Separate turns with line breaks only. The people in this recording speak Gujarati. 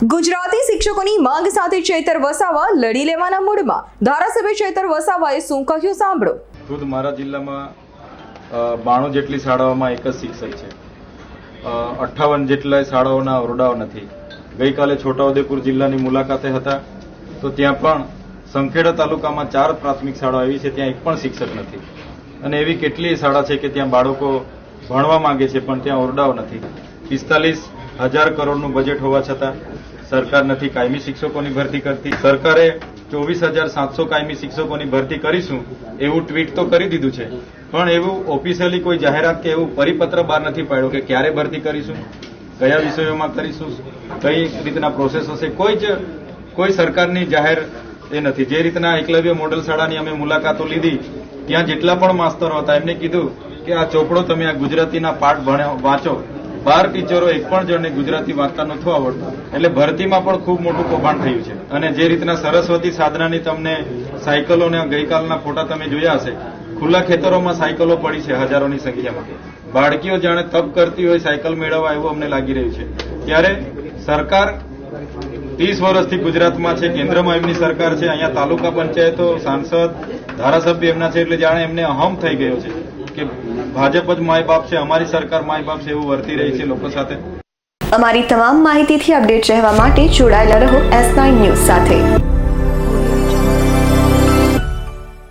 ગુજરાતી શિક્ષકોની માંગ સાથે ચેતર વસાવા લડી લેવાના મૂડમાં. ધારાસભ્ય ચેતર વસાવાએ શું કહ્યું સાંભળો.
ખુદ મારા જિલ્લામાં બાણું જેટલી શાળાઓમાં એક જ શિક્ષક છે. અઠ્ઠાવન જેટલા શાળાઓના ઓરડાઓ નથી. ગઈકાલે છોટાઉદેપુર જિલ્લાની મુલાકાતે હતા. તો ત્યાં પણ સંખેડા તાલુકામાં ચાર પ્રાથમિક શાળાઓ એવી છે, ત્યાં એક પણ શિક્ષક નથી. અને એવી કેટલીય શાળા છે કે ત્યાં બાળકો ભણવા માંગે છે, પણ ત્યાં ઓરડાઓ નથી. પિસ્તાલીસ હજાર કરોડનું બજેટ હોવા છતાં સરકાર નથી કાયમી શિક્ષકોની ભરતી કરતી. સરકારે ચોવીસ હજાર સાતસો કાયમી શિક્ષકોની ભરતી કરીશું એવું ટ્વીટ તો કરી દીધું છે. પણ એવું ઓફિશિયલી કોઈ જાહેરાત કે એવું પરિપત્ર બહાર નથી પાડ્યો કે ક્યારે ભરતી કરીશું, કયા વિષયોમાં કરીશું, કઈ રીતના પ્રોસેસ હશે, કોઈ જ, કોઈ સરકારની જાહેર એ નથી. જે રીતના એકલવ્ય મોડલ શાળાની અમે મુલાકાતો લીધી, ત્યાં જેટલા પણ માસ્તરો હતા, એમને કીધું કે આ ચોપડો તમે આ ગુજરાતીના પાઠ ભણ્યા, વાંચો. બાર ટીચરો એક પણ જણને ગુજરાતી વાંચતા નહોતું આવડતું. એટલે ભરતીમાં પણ ખૂબ મોટું કૌભાંડ થયું છે. અને જે રીતના સરસ્વતી સાધનાની તમને સાયકલોને ગઈકાલના ફોટા તમે જોયા હશે, ખુલ્લા ખેતરોમાં સાયકલો પડી છે હજારોની સંખ્યામાં. બાળકીઓ જાણે તપ કરતી હોય સાયકલ મેળવવા એવું અમને લાગી રહ્યું છે. ત્યારે સરકાર ત્રીસ વર્ષથી ગુજરાતમાં છે, કેન્દ્રમાં એમની સરકાર છે, અહીંયા તાલુકા પંચાયતો, સાંસદ, ધારાસભ્ય એમના છે, એટલે જાણે એમને અહમ થઈ ગયો છે કે ભાજપ જ માય બાપ છે, અમારી સરકાર માય બાપ છે, એવું વર્તી રહી છે લોકો સાથે.
અમારી તમામ માહિતીથી અપડેટ રહેવા માટે જોડાયેલા રહો એસ નાઇન ન્યૂઝ સાથે.